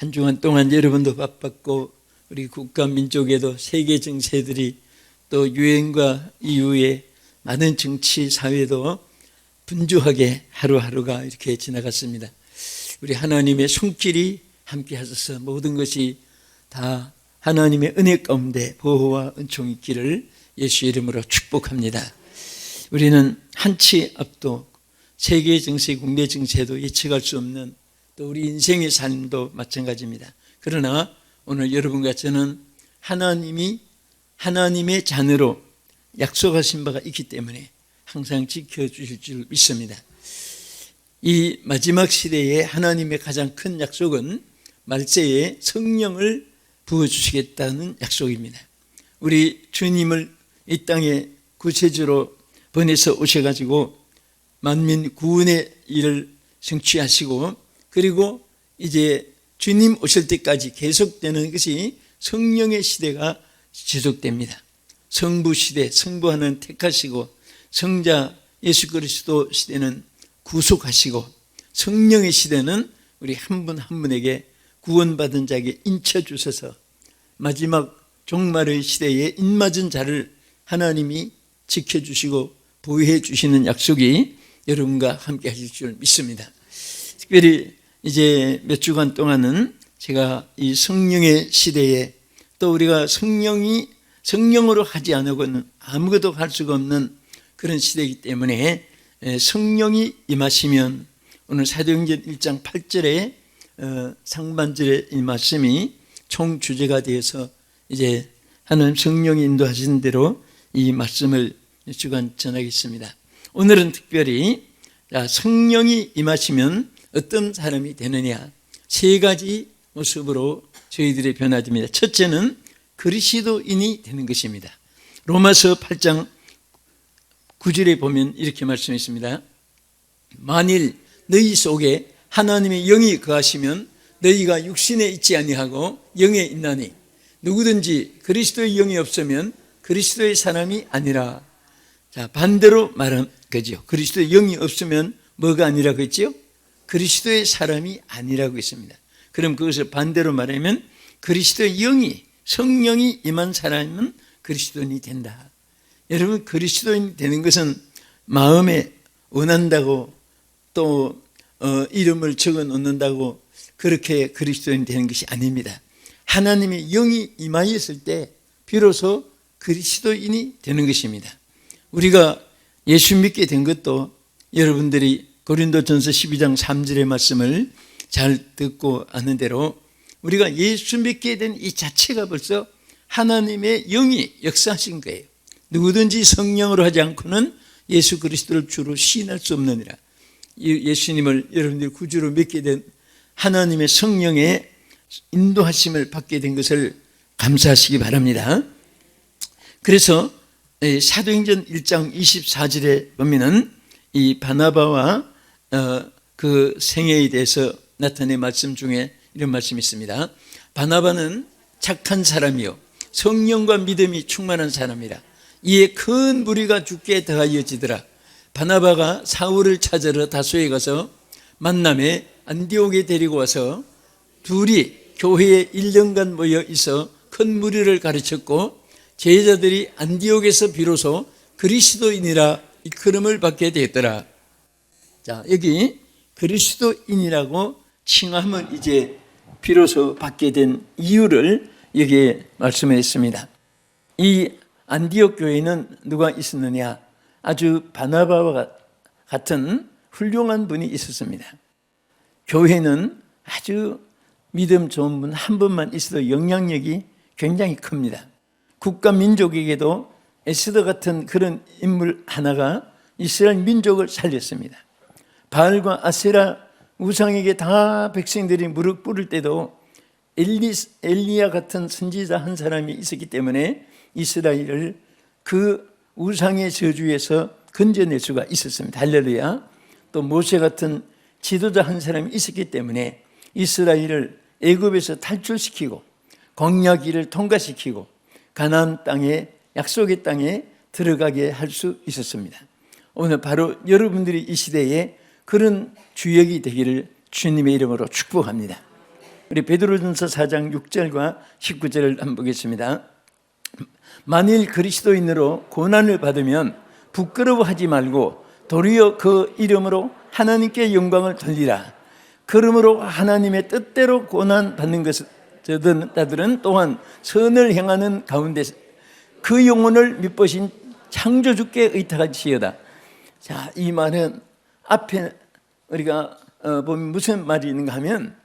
한 주간 동안 여러분도 바빴고 우리 국가 민족에도 세계 정세들이 또 유행과 이후에 많은 정치 사회도 분주하게 하루하루가 이렇게 지나갔습니다. 우리 하나님의 손길이 함께 하셔서 모든 것이 다 하나님의 은혜 가운데 보호와 은총이 있기를 예수 이름으로 축복합니다. 우리는 한치 앞도 세계 정세, 국내 정세도 예측할 수 없는 또 우리 인생의 삶도 마찬가지입니다. 그러나 오늘 여러분과 저는 하나님이 하나님의 자녀로 약속하신 바가 있기 때문에 항상 지켜주실 줄 믿습니다. 이 마지막 시대에 하나님의 가장 큰 약속은 말세에 성령을 부어주시겠다는 약속입니다. 우리 주님을 이 땅에 구세주로 보내서 오셔가지고 만민 구원의 일을 성취하시고 그리고 이제 주님 오실 때까지 계속되는 것이 성령의 시대가 지속됩니다. 성부 시대, 성부하는 택하시고 성자 예수 그리스도 시대는 구속하시고 성령의 시대는 우리 한 분한 분에게 구원받은 자에게 인쳐 주셔서 마지막 종말의 시대에 인맞은 자를 하나님이 지켜주시고 보호해 주시는 약속이 여러분과 함께 하실 줄 믿습니다. 특별히 이제 몇 주간 동안은 제가 이 성령의 시대에 또 우리가 성령이 성령으로 하지 않으고는 아무것도 할 수가 없는 그런 시대이기 때문에 성령이 임하시면 오늘 사도행전 1장 8절에 어, 상반절의 이 말씀이 총 주제가 되어서 이제 하나님 성령이 인도하신 대로 이 말씀을 주간 전하겠습니다. 오늘은 특별히 성령이 임하시면 어떤 사람이 되느냐 세 가지 모습으로 저희들의 변화됩니다. 첫째는 그리스도인이 되는 것입니다. 로마서 8장 9절에 보면 이렇게 말씀했습니다. 만일 너희 속에 하나님의 영이 거하시면 너희가 육신에 있지 아니하고 영에 있나니 누구든지 그리스도의 영이 없으면 그리스도의 사람이 아니라 자 반대로 말한 거죠. 그리스도의 영이 없으면 뭐가 아니라고 했지요? 그리스도의 사람이 아니라고 했습니다. 그럼 그것을 반대로 말하면 그리스도의 영이 성령이 임한 사람은 그리스도인이 된다. 여러분 그리스도인 되는 것은 마음에 원한다고 또 어, 이름을 적어 놓는다고 그렇게 그리스도인 되는 것이 아닙니다. 하나님의 영이 임하였을 때 비로소 그리스도인이 되는 것입니다. 우리가 예수 믿게 된 것도 여러분들이 고린도전서 12장 3절의 말씀을 잘 듣고 아는 대로 우리가 예수 믿게 된 이 자체가 벌써 하나님의 영이 역사하신 거예요. 누구든지 성령으로 하지 않고는 예수 그리스도를 주로 시인할 수 없느니라. 예수님을 여러분들이 구주로 믿게 된 하나님의 성령의 인도하심을 받게 된 것을 감사하시기 바랍니다. 그래서 사도행전 1장 24절에 보면은 이 바나바와 어, 그 생애에 대해서 나타낸 말씀 중에 이런 말씀이 있습니다. 바나바는 착한 사람이요 성령과 믿음이 충만한 사람이라 이에 큰 무리가 죽게 더하여지더라. 바나바가 사울을 찾으러 다소에 가서 만남에 안디옥에 데리고 와서 둘이 교회에 1년간 모여 있어 큰 무리를 가르쳤고 제자들이 안디옥에서 비로소 그리스도인이라 이끌음을 받게 되었더라. 자, 여기 그리스도인이라고 칭함을 이제 비로소 받게 된 이유를 여기에 말씀했습니다. 이 안디옥 교회는 누가 있었느냐? 아주 바나바와 같은 훌륭한 분이 있었습니다. 교회는 아주 믿음 좋은 분 한 분만 있어도 영향력이 굉장히 큽니다. 국가 민족에게도 에스더 같은 그런 인물 하나가 이스라엘 민족을 살렸습니다. 바알과 아세라 우상에게 다 백성들이 무릎 꿇을 때도 엘리, 엘리야 같은 선지자 한 사람이 있었기 때문에 이스라엘을 그 우상의 저주에서 건져낼 수가 있었습니다. 할렐루야. 또 모세 같은 지도자 한 사람이 있었기 때문에 이스라엘을 애굽에서 탈출시키고 광야 길을 통과시키고 가나안 땅에 약속의 땅에 들어가게 할 수 있었습니다. 오늘 바로 여러분들이 이 시대에 그런 주역이 되기를 주님의 이름으로 축복합니다. 우리 베드로전서 4장 6절과 19절을 한번 보겠습니다. 만일 그리스도인으로 고난을 받으면 부끄러워하지 말고 도리어 그 이름으로 하나님께 영광을 돌리라. 그러므로 하나님의 뜻대로 고난 받는 것은 따들은 또한 선을 행하는 가운데 그 영혼을 믿보신 창조주께 의탁할지어다. 자, 이 말은 앞에 우리가 어, 보면 무슨 말이 있는가 하면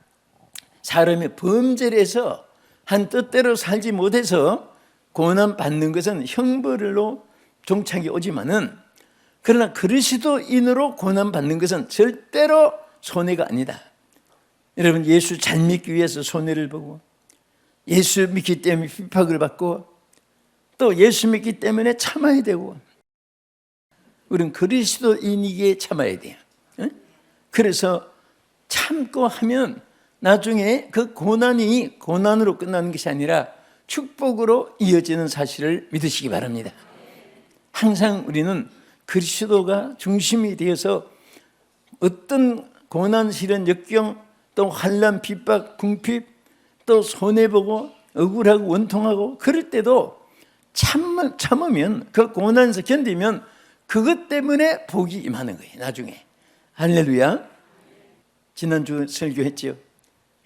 사람이 범죄를 해서 한 뜻대로 살지 못해서 고난 받는 것은 형벌로 종착이 오지만은 그러나 그리스도인으로 고난 받는 것은 절대로 손해가 아니다. 여러분 예수 잘 믿기 위해서 손해를 보고 예수 믿기 때문에 핍박을 받고 또 예수 믿기 때문에 참아야 되고 우리는 그리스도인이기에 참아야 돼요. 응? 그래서 참고 하면 나중에 그 고난이 고난으로 끝나는 것이 아니라 축복으로 이어지는 사실을 믿으시기 바랍니다. 항상 우리는 그리스도가 중심이 되어서 어떤 고난, 시련, 역경, 또 환란, 핍박, 궁핍, 또 손해보고 억울하고 원통하고 그럴 때도 참, 참으면 그 고난에서 견디면 그것 때문에 복이 임하는 거예요. 나중에 할렐루야. 지난주 설교했지요.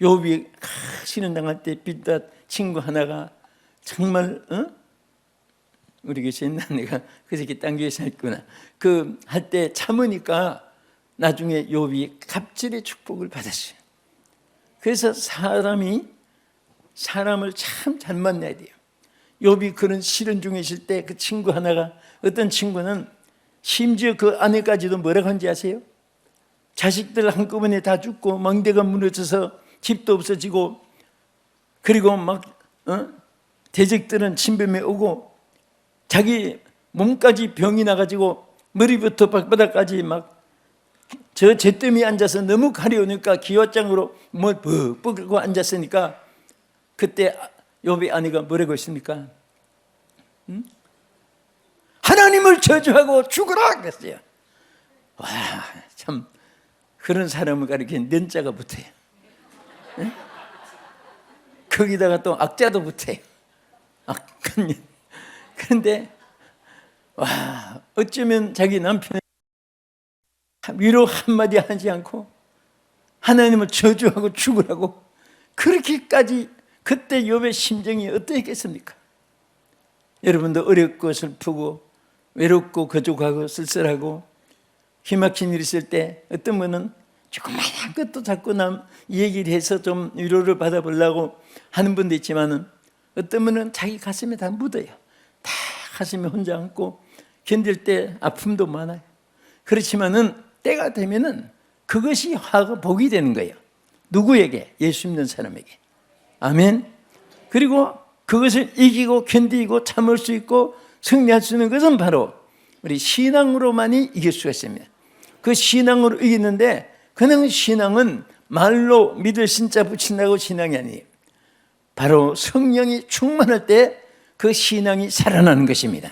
요비 신은 당할 때 빚다 친구 하나가 정말 어? 우리 교회 옛날 내가 그 새끼 딴 교회에서 했구나. 그 할 때 참으니까 나중에 욥이 갑질의 축복을 받았어요. 그래서 사람이 사람을 참 잘 만나야 돼요. 욥이 그런 시련 중에 있을 때 그 친구 하나가 어떤 친구는 심지어 그 아내까지도 뭐라고 한지 아세요? 자식들 한꺼번에 다 죽고 망대가 무너져서 집도 없어지고 그리고 막 어? 대적들은 침범해 오고 자기 몸까지 병이 나가지고 머리부터 발바닥까지 막저 잿더미 앉아서 너무 가려우니까 기와장으로 뭘 뻑뻑 긁고 앉았으니까 그때 요비 아내가 뭐라고 했습니까? 응? 하나님을 저주하고 죽으라 그랬어요. 와, 참 그런 사람을 가리켜 년자가 붙어요. 응? 거기다가 또 악자도 붙어요. 악한 년. 그런데 와, 어쩌면 자기 남편의 위로 한마디 하지 않고 하나님을 저주하고 죽으라고 그렇게까지 그때 욥의 심정이 어떠했겠습니까? 여러분도 어렵고 슬프고 외롭고 거족하고 쓸쓸하고 기막힌 일 있을 때 어떤 분은 조그마한 것도 자꾸 남 얘기를 해서 좀 위로를 받아보려고 하는 분도 있지만은 어떤 분은 자기 가슴에 다 묻어요. 다 가슴에 혼자 안고 견딜 때 아픔도 많아요. 그렇지만은 때가 되면은 그것이 화가 복이 되는 거예요. 누구에게? 예수 믿는 사람에게. 아멘. 그리고 그것을 이기고 견디고 참을 수 있고 승리할 수 있는 것은 바로 우리 신앙으로만이 이길 수가 있습니다. 그 신앙으로 이기는데 그냥 신앙은 말로 믿을 신자 붙인다고 신앙이 아니에요. 바로 성령이 충만할 때 그 신앙이 살아나는 것입니다.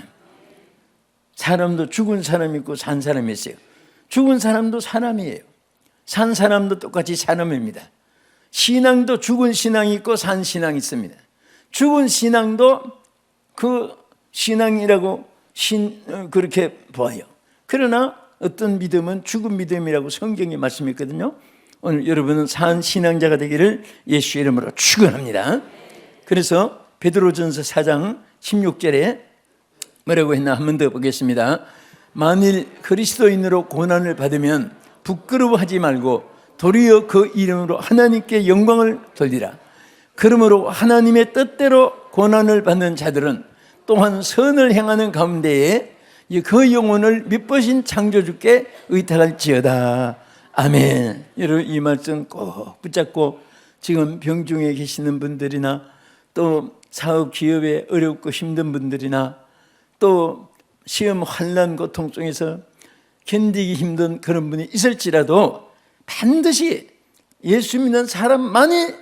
사람도 죽은 사람 있고 산 사람이 있어요. 죽은 사람도 사람이에요. 산 사람도 똑같이 사람입니다. 신앙도 죽은 신앙이 있고 산 신앙이 있습니다. 죽은 신앙도 그 신앙이라고 신, 어, 그렇게 보아요. 그러나 어떤 믿음은 죽은 믿음이라고 성경이 말씀했거든요. 오늘 여러분은 산 신앙자가 되기를 예수 이름으로 축원합니다. 그래서 베드로전서 4장 16절에 뭐라고 했나 한 번 더 보겠습니다. 만일 그리스도인으로 고난을 받으면 부끄러워하지 말고 도리어 그 이름으로 하나님께 영광을 돌리라. 그러므로 하나님의 뜻대로 고난을 받는 자들은 또한 선을 행하는 가운데에 그 영혼을 믿보신 창조주께 의탁할지어다. 아멘. 여러분 이 말씀 꼭 붙잡고 지금 병중에 계시는 분들이나 또 사업 기업에 어렵고 힘든 분들이나 또 시험 환란 고통 중에서 견디기 힘든 그런 분이 있을지라도 반드시 예수 믿는 사람만이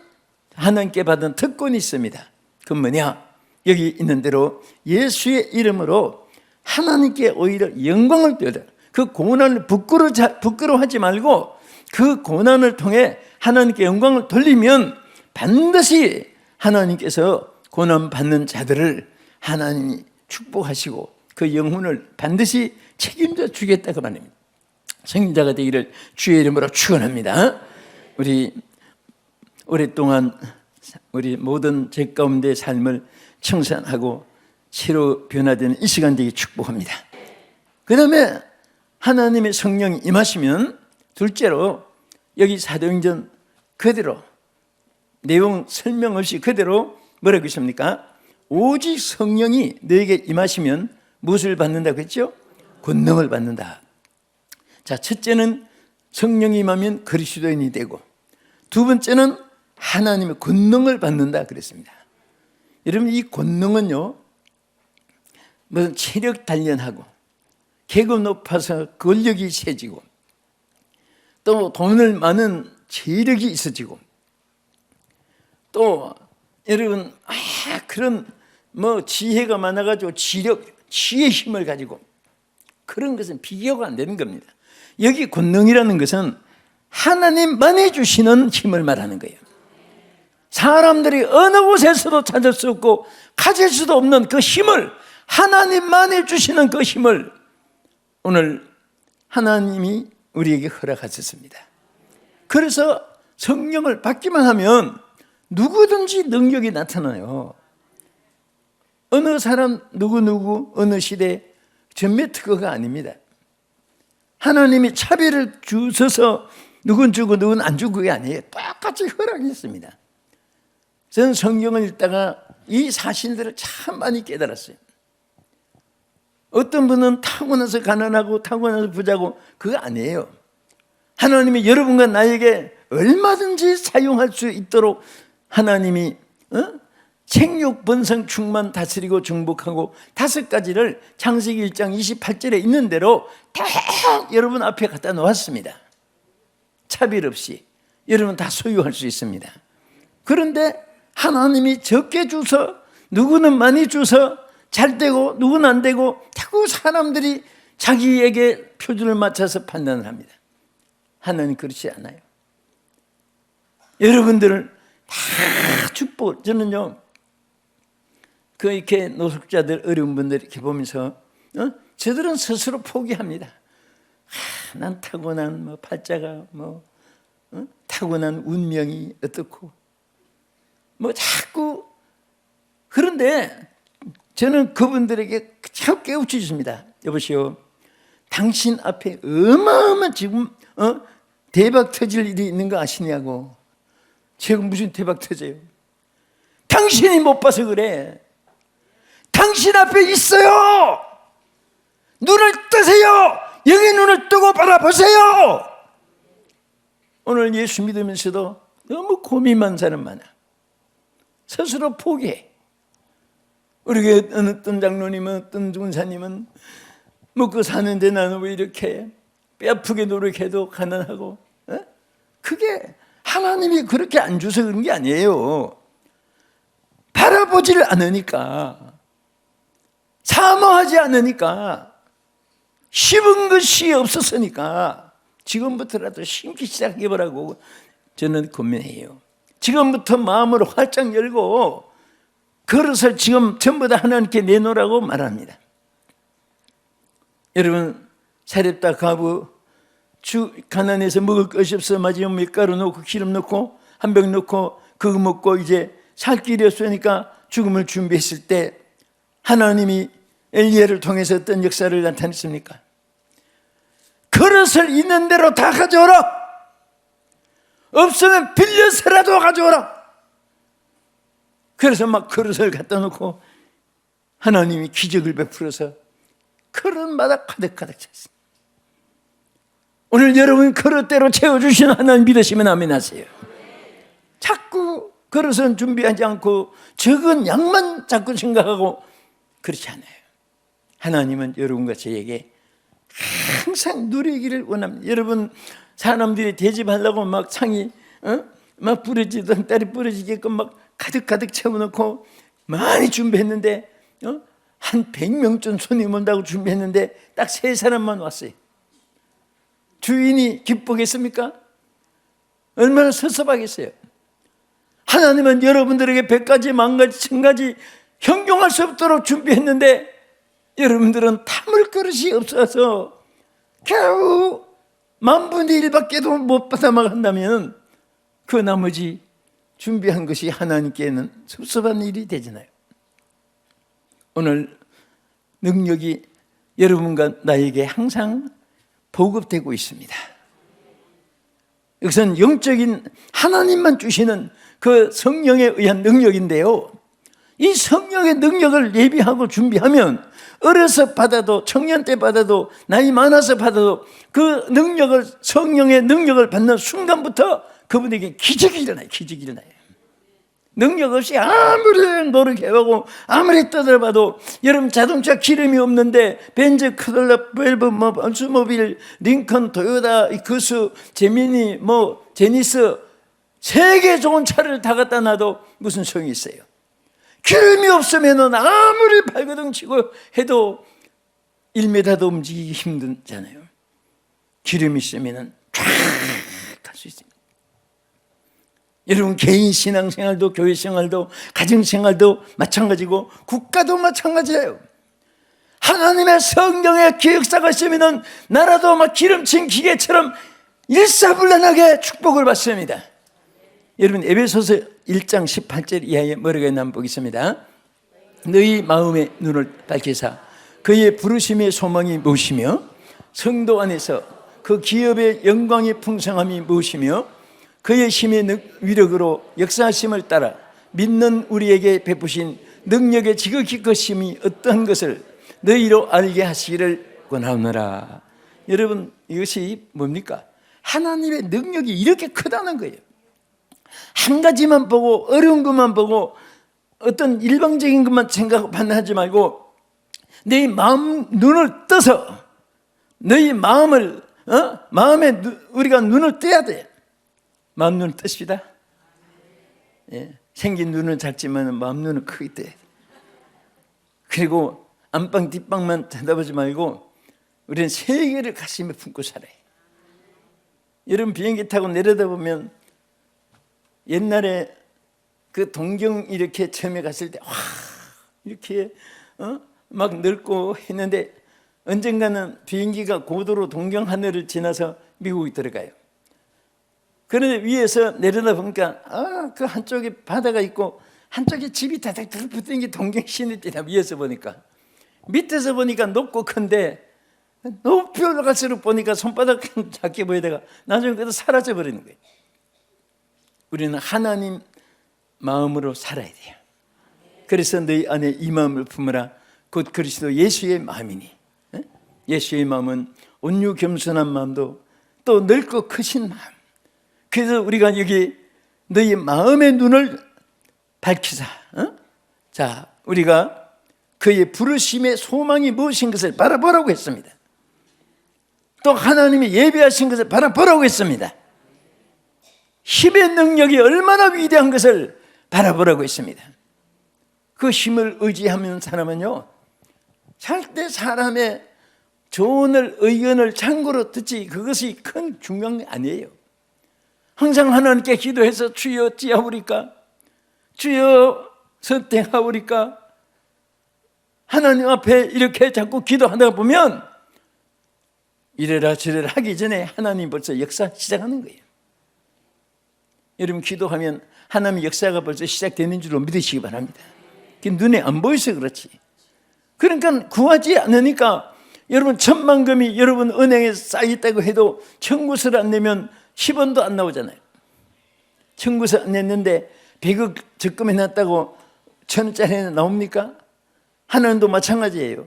하나님께 받은 특권이 있습니다. 그 뭐냐? 여기 있는 대로 예수의 이름으로 하나님께 오히려 영광을 돌려 그 고난을 부끄러 부끄러워하지 말고 그 고난을 통해 하나님께 영광을 돌리면 반드시 하나님께서 고난 받는 자들을 하나님이 축복하시고 그 영혼을 반드시 책임져 주겠다고 말입니다. 성자가 되기를 주의 이름으로 축원합니다. 우리 오랫동안 우리 모든 죄 가운데 삶을 청산하고 새로 변화되는 이 시간 되기 축복합니다. 그 다음에 하나님의 성령이 임하시면 둘째로 여기 사도행전 그대로 내용 설명 없이 그대로 뭐라고 했습니까? 오직 성령이 너에게 임하시면 무엇을 받는다고 했죠? 권능을 받는다. 자, 첫째는 성령이 임하면 그리스도인이 되고 두 번째는 하나님의 권능을 받는다 그랬습니다. 여러분 이 권능은요. 무슨 체력 단련하고 계급 높아서 권력이 세지고 또 돈을 많은 재력이 있어지고 또 여러분 아 그런 뭐 지혜가 많아가지고 지력 지혜 힘을 가지고 그런 것은 비교가 안 되는 겁니다. 여기 권능이라는 것은 하나님만이 주시는 힘을 말하는 거예요. 사람들이 어느 곳에서도 찾을 수 없고 가질 수도 없는 그 힘을 하나님만이 주시는 그 힘을 오늘 하나님이 우리에게 허락하셨습니다. 그래서 성령을 받기만 하면 누구든지 능력이 나타나요. 어느 사람, 누구누구, 어느 시대 전매 특허가 아닙니다. 하나님이 차별을 주셔서 누군 주고 누군 안 주고 그게 아니에요. 똑같이 허락했습니다. 저는 성경을 읽다가 이 사실들을 참 많이 깨달았어요. 어떤 분은 타고나서 가난하고 타고나서 부자고 그거 아니에요. 하나님이 여러분과 나에게 얼마든지 사용할 수 있도록 하나님이 어? 생육, 번성, 충만, 다스리고 정복하고 다섯 가지를 창세기 1장 28절에 있는 대로 다 여러분 앞에 갖다 놓았습니다. 차별 없이 여러분 다 소유할 수 있습니다. 그런데 하나님이 적게 주서 누구는 많이 주서 잘 되고 누구는 안 되고 자꾸 사람들이 자기에게 표준을 맞춰서 판단을 합니다. 하나님 그렇지 않아요. 여러분들을 다 축복, 저는요, 그 이렇게 노숙자들, 어려운 분들 이렇게 보면서, 어? 저들은 스스로 포기합니다. 하, 난 타고난 뭐 팔자가 뭐, 어? 타고난 운명이 어떻고, 뭐 자꾸, 그런데 저는 그분들에게 참 깨우쳐 주십니다. 여보시오. 당신 앞에 어마어마한 지금, 어? 대박 터질 일이 있는 거 아시냐고. 제가 무슨 대박 터져요? 당신이 못 봐서 그래. 당신 앞에 있어요. 눈을 뜨세요. 여기 눈을 뜨고 바라보세요. 오늘 예수 믿으면서도 너무 고민만 사람 많아. 스스로 포기해. 우리 교회 어떤 장로님은 어떤 군사님은 먹고 사는데 나는 왜 이렇게 뼈 아프게 노력해도 가난하고 어? 그게 하나님이 그렇게 안 줘서 그런 게 아니에요. 바라보지를 않으니까 사모하지 않으니까 심은 것이 없었으니까 지금부터라도 심기 시작해보라고 저는 고민해요. 지금부터 마음으로 활짝 열고 그릇을 지금 전부 다 하나님께 내놓으라고 말합니다. 여러분 사렙다 가부 주 가난해서 먹을 것이 없어 마지막 밀가루 넣고 기름 넣고 한 병 넣고 그거 먹고 이제 살 길이 없으니까 죽음을 준비했을 때 하나님이 엘리야를 통해서 어떤 역사를 나타냈습니까? 그릇을 있는 대로 다 가져오라. 없으면 빌려서라도 가져오라. 그래서 막 그릇을 갖다 놓고 하나님이 기적을 베풀어서 그릇마다 가득가득 찼습니다. 오늘 여러분 그릇대로 채워주시는 하나님 믿으시면 아멘 하세요. 자꾸 그릇은 준비하지 않고 적은 양만 자꾸 생각하고 그렇지 않아요. 하나님은 여러분과 저에게 항상 누리기를 원합니다. 여러분 사람들이 대접하려고 막 창이 어? 막 부러지던 딸이 부러지게끔 막 가득 가득 채워놓고 많이 준비했는데 어? 한 100명쯤 손님 온다고 준비했는데 딱 세 사람만 왔어요. 주인이 기쁘겠습니까? 얼마나 섭섭하겠어요. 하나님은 여러분들에게 백 가지, 만 가지, 천 가지 형용할 수 없도록 준비했는데 여러분들은 담을 그릇이 없어서 겨우 만분의 일밖에도 못 받아먹한다면 그 나머지 준비한 것이 하나님께는 섭섭한 일이 되잖아요. 오늘 능력이 여러분과 나에게 항상 보급되고 있습니다. 이것은 영적인 하나님만 주시는 그 성령에 의한 능력인데요. 이 성령의 능력을 예비하고 준비하면 어려서 받아도 청년 때 받아도 나이 많아서 받아도 그 능력을 성령의 능력을 받는 순간부터 그분에게 기적이 일어나요. 기적이 일어나요. 능력 없이 아무리 노력해보고 아무리 떠들어봐도 여러분 자동차 기름이 없는데 벤츠, 크들러, 벨브, 뭐 올스모빌, 링컨, 토요타, 그수, 제미니, 뭐 제니스 세계 좋은 차를 다 갖다 놔도 무슨 소용이 있어요? 기름이 없으면은 아무리 발버둥 치고 해도 1m도 움직이기 힘들잖아요. 기름이 있으면은 쫙갈수 있습니다. 여러분 개인 신앙 생활도 교회 생활도 가정 생활도 마찬가지고 국가도 마찬가지예요. 하나님의 성령의 기획사가 있으면은 나라도 막 기름친 기계처럼 일사불란하게 축복을 받습니다. 여러분 에베소서 1장 18절 이하에 뭐라고 있나 한번 보겠습니다. 너희 마음의 눈을 밝히사 그의 부르심의 소망이 무엇이며 성도 안에서 그 기업의 영광의 풍성함이 무엇이며 그의 힘의 능- 위력으로 역사하심을 따라 믿는 우리에게 베푸신 능력의 지극히 크심이 어떠한 것을 너희로 알게 하시기를 원하노라. 여러분 이것이 뭡니까? 하나님의 능력이 이렇게 크다는 거예요. 한 가지만 보고 어려운 것만 보고 어떤 일방적인 것만 생각 판단하지 말고 내 마음 눈을 떠서 너희 마음을 어? 마음에 누- 우리가 눈을 떠야 돼. 마음 눈을 뜨십니다. 예. 생긴 눈은 작지만 마음 눈은 떠야 돼. 그리고 안방 뒷방만 쳐다보지 말고 우리는 세계를 가슴에 품고 살아요. 여러분 비행기 타고 내려다보면 옛날에 그 동경 이렇게 처음에 갔을 때 와 이렇게 어? 막 넓고 했는데 언젠가는 비행기가 고도로 동경 하늘을 지나서 미국에 들어가요. 그런데 위에서 내려다 보니까 아, 그 한쪽에 바다가 있고 한쪽에 집이 다닥다닥 붙은 게 동경 시내띠나 위에서 보니까 밑에서 보니까 높고 큰데 높이 올라갈수록 보니까 손바닥 작게 보이다가 나중에 그래도 사라져 버리는 거예요. 우리는 하나님 마음으로 살아야 돼요. 그래서 너희 안에 이 마음을 품으라. 곧 그리스도 예수의 마음이니. 예? 예수의 마음은 온유 겸손한 마음도 또 넓고 크신 마음. 그래서 우리가 여기 너희 마음의 눈을 밝히사. 어? 자, 우리가 그의 부르심의 소망이 무엇인 것을 바라보라고 했습니다. 또 하나님이 예배하신 것을 바라보라고 했습니다. 힘의 능력이 얼마나 위대한 것을 바라보라고 했습니다. 그 힘을 의지하는 사람은요, 절대 사람의 조언을, 의견을 참고로 듣지 그것이 큰 중요한 게 아니에요. 항상 하나님께 기도해서 주여 찌하오리까? 주여 선택하오리까? 하나님 앞에 이렇게 자꾸 기도하다 보면 이래라 저래라 하기 전에 하나님 벌써 역사 시작하는 거예요. 여러분 기도하면 하나님의 역사가 벌써 시작되는 줄로 믿으시기 바랍니다. 그게 눈에 안 보여서 그렇지. 그러니까 구하지 않으니까 여러분 천만금이 여러분 은행에 쌓였다고 해도 청구서를 안 내면 10원도 안 나오잖아요. 청구서 안 냈는데 100억 적금해 놨다고 천 원짜리는 나옵니까? 하나님도 마찬가지예요.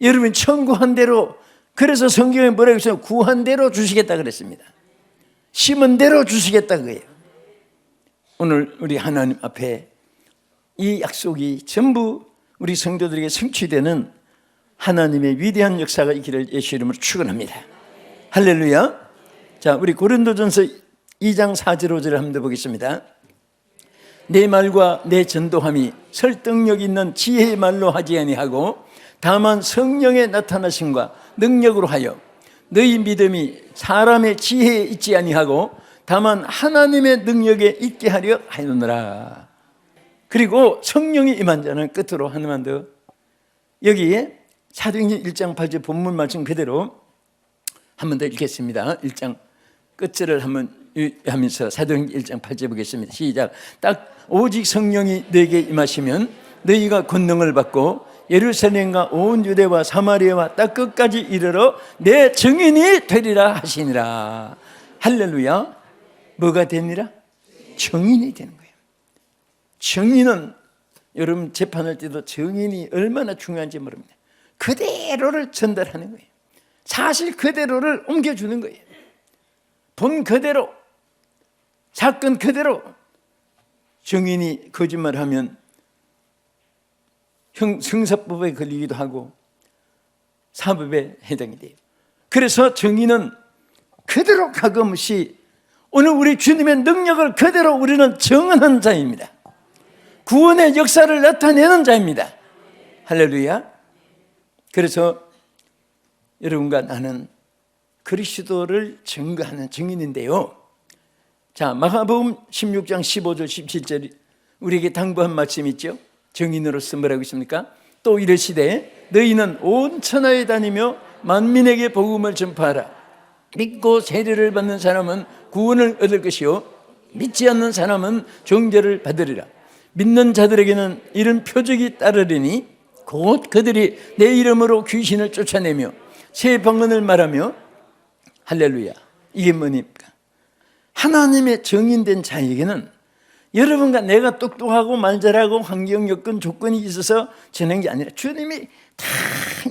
여러분 청구한 대로 그래서 성경에 뭐라고 했어요? 구한 대로 주시겠다 그랬습니다. 심은 대로 주시겠다 그예요. 오늘 우리 하나님 앞에 이 약속이 전부 우리 성도들에게 성취되는 하나님의 위대한 역사가 있기를 예수 이름으로 축원합니다. 할렐루야. 자, 우리 고린도전서 2장 4절 5절을 한번 보겠습니다. 내 말과 내 전도함이 설득력 있는 지혜의 말로 하지 아니하고 다만 성령의 나타나심과 능력으로 하여 너희 믿음이 사람의 지혜에 있지 아니하고 다만 하나님의 능력에 있게 하려 하였느라. 그리고 성령이 임한 자는 끝으로 하나만 더 여기에 사도행전 1장 8절 본문 말씀 그대로 한 번 더 읽겠습니다. 1장 끝절을 한번 하면서 사도행전 1장 8절 보겠습니다. 시작. 딱 오직 성령이 너에게 임하시면 너희가 권능을 받고 예루살렘과 온 유대와 사마리아와 딱 끝까지 이르러 내 증인이 되리라 하시니라. 할렐루야. 뭐가 되니라? 증인이 되는 거예요. 증인은 여러분 재판할 때도 증인이 얼마나 중요한지 모릅니다. 그대로를 전달하는 거예요. 사실 그대로를 옮겨주는 거예요. 본 그대로, 사건 그대로 증인이 거짓말하면 형, 형사법에 걸리기도 하고 사법에 해당이 돼요. 그래서 증인은 그대로 가감없이 오늘 우리 주님의 능력을 그대로 우리는 정언한 자입니다. 구원의 역사를 나타내는 자입니다. 할렐루야. 그래서 여러분과 나는 그리스도를 증거하는 증인인데요. 자, 마가복음 16장 15절 17절 우리에게 당부한 말씀 있죠? 증인으로서 뭐라고 있습니까? 또 이르시되 너희는 온 천하에 다니며 만민에게 복음을 전파하라. 믿고 세례를 받는 사람은 구원을 얻을 것이요 믿지 않는 사람은 종결을 받으리라. 믿는 자들에게는 이런 표적이 따르리니 곧 그들이 내 이름으로 귀신을 쫓아내며 새 방언을 말하며 할렐루야. 이게 뭐입니까? 하나님의 정인된 자에게는 여러분과 내가 똑똑하고 말 잘하고 환경 여건 조건이 있어서 되는 게 아니라 주님이 다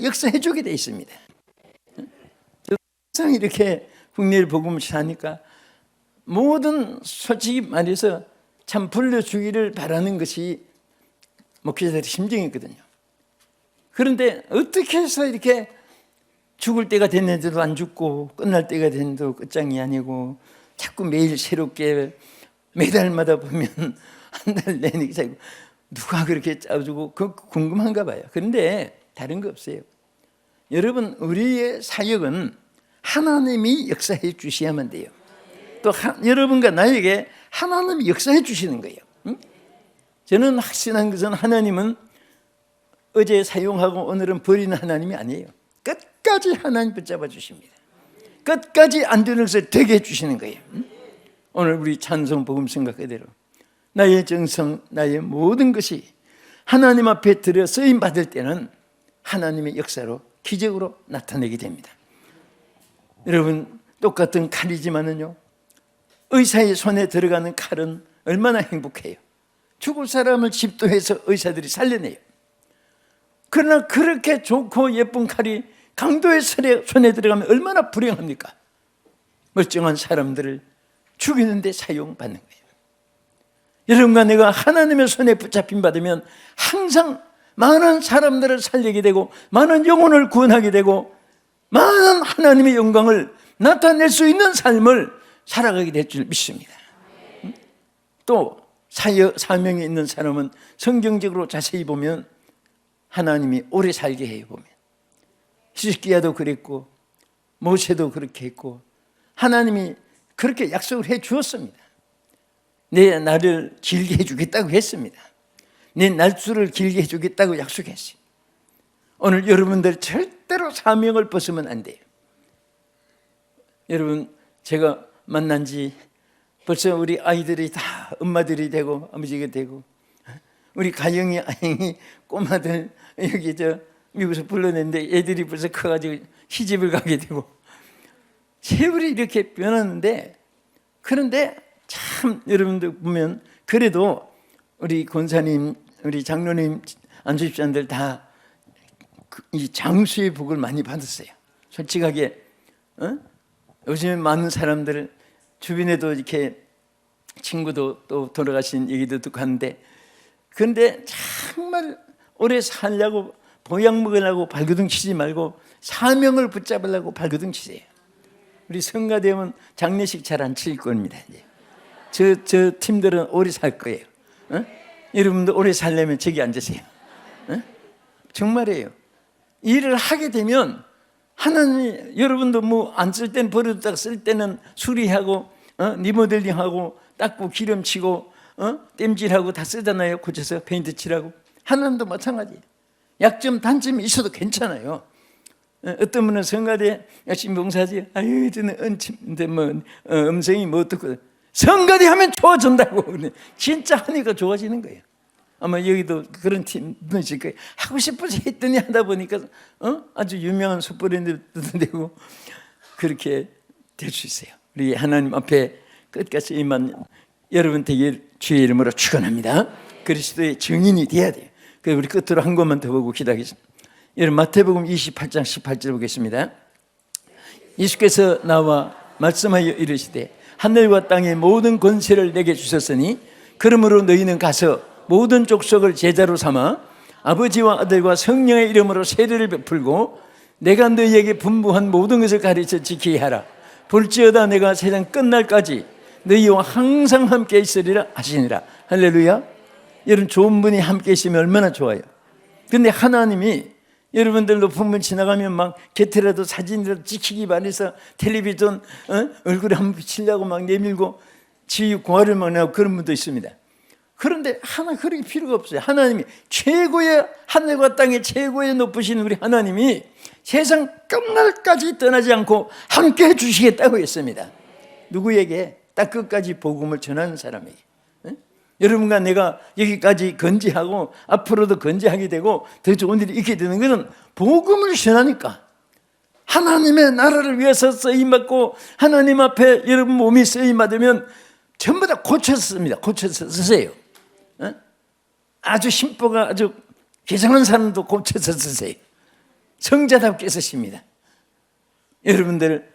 역사해 주게 돼 있습니다. 항상 이렇게 국내를 복음을 사니까 모든 솔직히 말해서 참 불러주기를 바라는 것이 목회자들의 심정이거든요. 그런데 어떻게 해서 이렇게 죽을 때가 됐는데도 안 죽고 끝날 때가 됐는데도 끝장이 아니고 자꾸 매일 새롭게 매달마다 보면 한 달 내내 자꾸 누가 그렇게 짜주고 그 궁금한가 봐요. 그런데 다른 거 없어요. 여러분 우리의 사역은 하나님이 역사해 주셔야만 돼요. 또 하, 여러분과 나에게 하나님이 역사해 주시는 거예요. 응? 저는 확신한 것은 하나님은 어제 사용하고 오늘은 버리는 하나님이 아니에요. 끝까지 하나님 붙잡아 주십니다. 끝까지 안 되는 것을 되게 해주시는 거예요. 응? 오늘 우리 찬송 복음 생각 그대로 나의 정성, 나의 모든 것이 하나님 앞에 들여 쓰임 받을 때는 하나님의 역사로 기적으로 나타내게 됩니다. 여러분 똑같은 칼이지만은요 의사의 손에 들어가는 칼은 얼마나 행복해요. 죽을 사람을 집도해서 의사들이 살려내요. 그러나 그렇게 좋고 예쁜 칼이 강도의 손에, 손에 들어가면 얼마나 불행합니까? 멀쩡한 사람들을 죽이는데 사용받는 거예요. 여러분과 내가 하나님의 손에 붙잡힘 받으면 항상 많은 사람들을 살리게 되고 많은 영혼을 구원하게 되고 많은 하나님의 영광을 나타낼 수 있는 삶을 살아가게 될 줄 믿습니다. 또 사역 사명에 있는 사람은 성경적으로 자세히 보면 하나님이 오래 살게 해요 보면 히스기야도 그랬고 모세도 그렇게 했고 하나님이 그렇게 약속을 해 주었습니다. 내 나를 길게 해 주겠다고 했습니다. 내 날수를 길게 해 주겠다고 약속했어요. 오늘 여러분들 절대로 사명을 벗으면 안 돼요. 여러분 제가 만난 지 벌써 우리 아이들이 다 엄마들이 되고 아버지가 되고 우리 가영이 아영이 꼬마들 여기 저 미국에서 불러냈는데 애들이 벌써 커가지고 시집을 가게 되고 세월이 이렇게 변하는데 그런데 참 여러분들 보면 그래도 우리 권사님 우리 장로님 안수집사님들 다 이 장수의 복을 많이 받았어요. 솔직하게 어? 요즘에 많은 사람들 주변에도 이렇게 친구도 또 돌아가신 얘기도 듣고 하는데 그런데 정말 오래 살려고 보약 먹으려고 발그둥 치지 말고 사명을 붙잡으려고 발그둥 치세요. 우리 성가대면 장례식 잘 안 칠 겁니다. 이제. 저, 저 팀들은 오래 살 거예요. 어? 여러분도 오래 살려면 저기 앉으세요. 어? 정말이에요. 일을 하게 되면 하나님 여러분도 뭐 안 쓸 때는 버려두다가 쓸 때는 수리하고 어? 리모델링하고 닦고 기름치고 어? 땜질하고 다 쓰잖아요. 고쳐서 페인트 칠하고 하나님도 마찬가지예요. 약점 단점이 있어도 괜찮아요. 어, 어떤 분은 성가대 열심히 봉사하지. 아유 저는 은침인데 뭐 어, 음성이 뭐 어떻고 성가대 하면 좋아진다고 진짜 하니까 좋아지는 거예요. 아마 여기도 그런 팀 있을 거예요. 하고 싶어서 했더니 하다 보니까 어? 아주 유명한 숯불인데 되고 그렇게 될 수 있어요. 우리 하나님 앞에 끝까지 이만 여러분 되길 주의 이름으로 축원합니다. 그리스도의 증인이 돼야 돼요. 그 우리 끝으로 한 것만 더 보고 기도하겠습니다. 여러분 마태복음 28장 18절 보겠습니다. 예수께서 나와 말씀하여 이르시되 하늘과 땅의 모든 권세를 내게 주셨으니 그러므로 너희는 가서 모든 족속을 제자로 삼아 아버지와 아들과 성령의 이름으로 세례를 베풀고 내가 너희에게 분부한 모든 것을 가르쳐 지키게 하라 볼지어다 내가 세상 끝날까지 너희와 항상 함께 있으리라 하시니라 할렐루야 여러분 좋은 분이 함께 있으면 얼마나 좋아요 근데 하나님이 여러분들 높은 분 지나가면 막 곁에라도 사진이라도 찍히기 반해서 텔레비전 어? 얼굴에 한번 비치려고 막 내밀고 지휘 공화를 막 내고 그런 분도 있습니다. 그런데 하나 그렇게 필요가 없어요. 하나님이 최고의 하늘과 땅의 최고의 높으신 우리 하나님이 세상 끝날까지 떠나지 않고 함께 해 주시겠다고 했습니다. 누구에게 딱 끝까지 복음을 전하는 사람에게. 응? 여러분과 내가 여기까지 건지하고 앞으로도 건지하게 되고 더 좋은 일이 있게 되는 것은 복음을 전하니까 하나님의 나라를 위해서 쓰임받고 하나님 앞에 여러분 몸이 쓰임받으면 전부 다 고쳐서 씁니다. 고쳐서 쓰세요. 어? 아주 심보가 아주 개성한 사람도 고쳐서 쓰세요. 성자답게 쓰십니다. 여러분들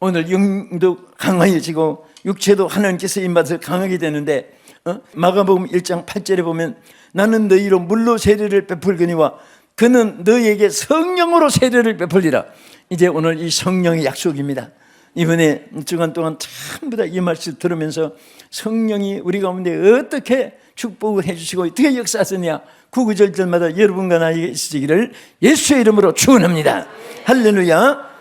오늘 영도 강화해지고 육체도 하나님께서 입맛을 강하게 되는데 어? 마가복음 1장 8절에 보면 나는 너희로 물로 세례를 베풀거니와 그는 너희에게 성령으로 세례를 베풀리라. 이제 오늘 이 성령의 약속입니다. 이번에 주간 동안 전부 다 이 말씀 들으면서 성령이 우리 가운데 어떻게 축복을 해주시고 어떻게 역사하시냐 구구절절마다 여러분과 나에게 있으시기를 예수의 이름으로 축원합니다. 할렐루야.